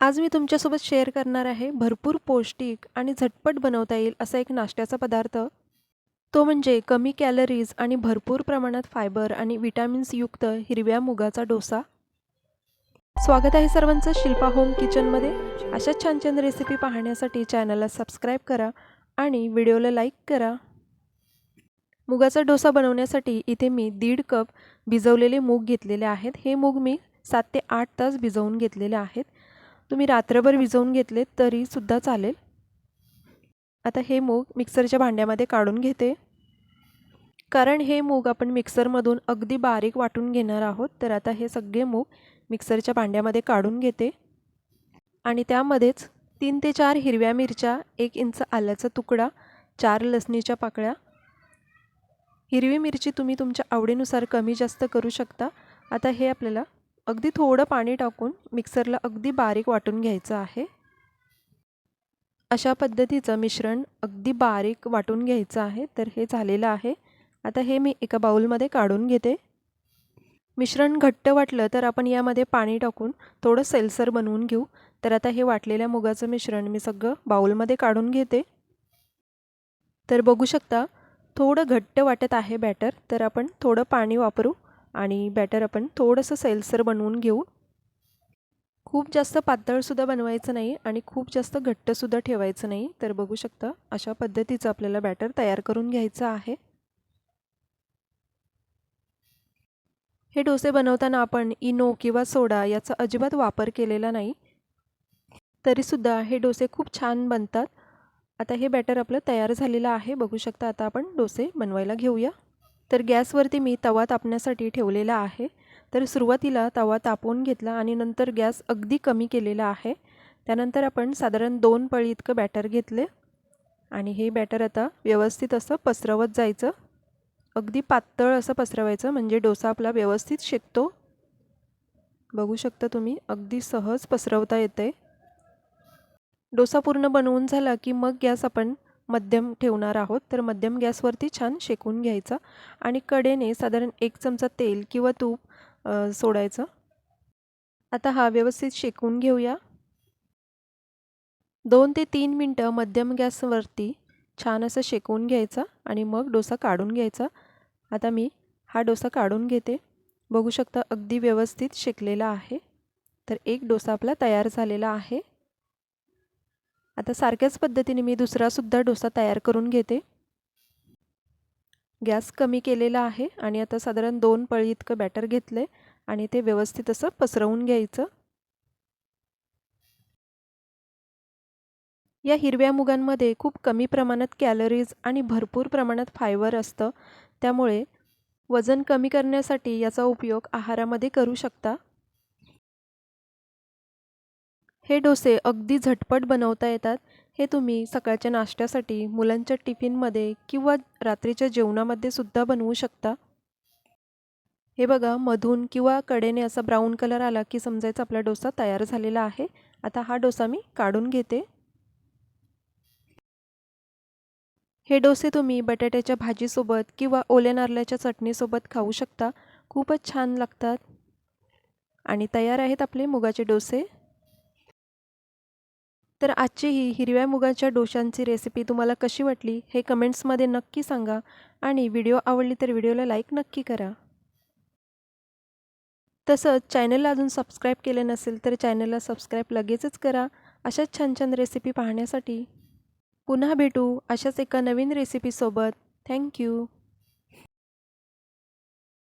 आज मी तुमच्यासोबत शेअर करणार आहे भरपूर पौष्टिक आणि झटपट बनवता येईल असा एक नाश्त्याचा पदार्थ. तो म्हणजे कमी कॅलरीज आणि भरपूर प्रमाणात फायबर आणि विटॅमिन्सयुक्त हिरव्या मुगाचा डोसा. स्वागत आहे सर्वांचं शिल्पा होम किचनमध्ये अशाच छान छान रेसिपी पाहण्यासाठी चॅनलला सबस्क्राईब करा आणि व्हिडिओला लाईक करा. मुगाचा डोसा बनवण्यासाठी इथे मी दीड कप भिजवलेले मूग घेतलेले आहेत. हे मूग मी सात ते आठ तास भिजवून घेतलेले आहेत. तुम्ही रात्रभर विजवून घेतले तरीसुद्धा चालेल. आता हे मूग मिक्सरच्या भांड्यामध्ये काढून घेते. कारण हे मूग आपण मिक्सरमधून अगदी बारीक वाटून घेणार आहोत तर आता हे सगळे मूग मिक्सरच्या भांड्यामध्ये काढून घेते. आणि त्यामध्येच तीन ते चार हिरव्या मिरच्या एक इंच आल्याचा तुकडा चार लसणीच्या पाकळ्या. हिरवी मिरची तुम्ही तुमच्या आवडीनुसार कमी जास्त करू शकता. आता हे आपल्याला अगदी थोडं पाणी टाकून मिक्सरला अगदी बारीक वाटून घ्यायचं आहे. अशा पद्धतीचं मिश्रण अगदी बारीक वाटून घ्यायचं आहे. तर हे झालेलं आहे. आता हे मी एका बाऊलमध्ये काढून घेते. मिश्रण घट्ट वाटलं तर आपण यामध्ये पाणी टाकून थोडं सेल्सर बनवून घेऊ. तर आता हे वाटलेल्या मुगाचं मिश्रण मी सगळं बाऊलमध्ये काढून घेते. तर बघू शकता थोडं घट्ट वाटत आहे बॅटर. तर आपण थोडं पाणी वापरू. आणि बॅटर आपण थोडंसं सैलसर बनवून घेऊ. खूप जास्त पातळसुद्धा बनवायचं नाही आणि खूप जास्त घट्टसुद्धा ठेवायचं नाही. तर बघू शकता अशा पद्धतीचं आपल्याला बॅटर तयार करून घ्यायचं आहे. हे डोसे बनवताना आपण इनो किंवा सोडा याचा अजिबात वापर केलेला नाही. तरीसुद्धा हे डोसे खूप छान बनतात. आता हे बॅटर आपलं तयार झालेलं आहे. बघू शकता आता आपण डोसे बनवायला घेऊया. तर गॅसवरती मी तवा तापण्यासाठी ठेवलेला आहे. तर सुरुवातीला तवा तापवून घेतला आणि नंतर गॅस अगदी कमी केलेला आहे. त्यानंतर आपण साधारण दोन पळी इतकं बॅटर घेतले. आणि हे बॅटर आता व्यवस्थित असं पसरवत जायचं. अगदी पातळ असं पसरवायचं म्हणजे डोसा आपला व्यवस्थित शेकतो. बघू शकता तुम्ही अगदी सहज पसरवता येते डोसा पूर्ण बनवून झाला की मग गॅस आपण मध्यम ठेवणार आहोत. तर मध्यम गॅसवरती छान शेकून घ्यायचं आणि कडेने साधारण एक चमचा तेल किंवा तूप सोडायचं. आता हा व्यवस्थित शेकून घेऊया. दोन ते तीन मिनटं मध्यम गॅसवरती छान असं शेकवून घ्यायचं आणि मग डोसा काढून घ्यायचा. आता मी हा डोसा काढून घेते. बघू शकता अगदी व्यवस्थित शेकलेला आहे. तर एक डोसा आपला तयार झालेला आहे. आता सारख्याच पद्धतीने मी दुसरासुद्धा डोसा तयार करून घेते. गॅस कमी केलेला आहे आणि आता साधारण दोन पळी इतकं बॅटर घेतलं आणि ते व्यवस्थित असं पसरवून घ्यायचं. या हिरव्या मुगांमध्ये खूप कमी प्रमाणात कॅलरीज आणि भरपूर प्रमाणात फायबर असतं. त्यामुळे वजन कमी करण्यासाठी याचा उपयोग आहारामध्ये करू शकता. हे डोसे अगदी झटपट बनवता येतात. हे तुम्ही सकाळच्या नाश्त्यासाठी मुलांच्या टिफिनमध्ये किंवा रात्रीच्या जेवणामध्ये सुद्धा बनवू शकता. हे बघा मधून किंवा कडेने असा ब्राऊन कलर आला की समजायचं आपला डोसा तयार झालेला आहे. आता हा डोसा मी काढून घेते. हे डोसे तुम्ही बटाट्याच्या भाजीसोबत किंवा ओल्या नारल्याच्या चटणीसोबत खाऊ शकता. खूपच छान लागतात. आणि तयार आहेत आपले मुगाचे डोसे. तर आजची ही हिरव्या मुगाच्या डोशांची रेसिपी तुम्हाला कशी वाटली हे कमेंट्समध्ये नक्की सांगा आणि व्हिडिओ आवडली तर व्हिडिओला लाईक नक्की करा. तसंच चॅनलला अजून सबस्क्राईब केले नसेल तर चॅनलला सबस्क्राईब लगेचच करा. अशाच छान छान रेसिपी पाहण्यासाठी पुन्हा भेटू अशाच एका नवीन रेसिपीसोबत थँक्यू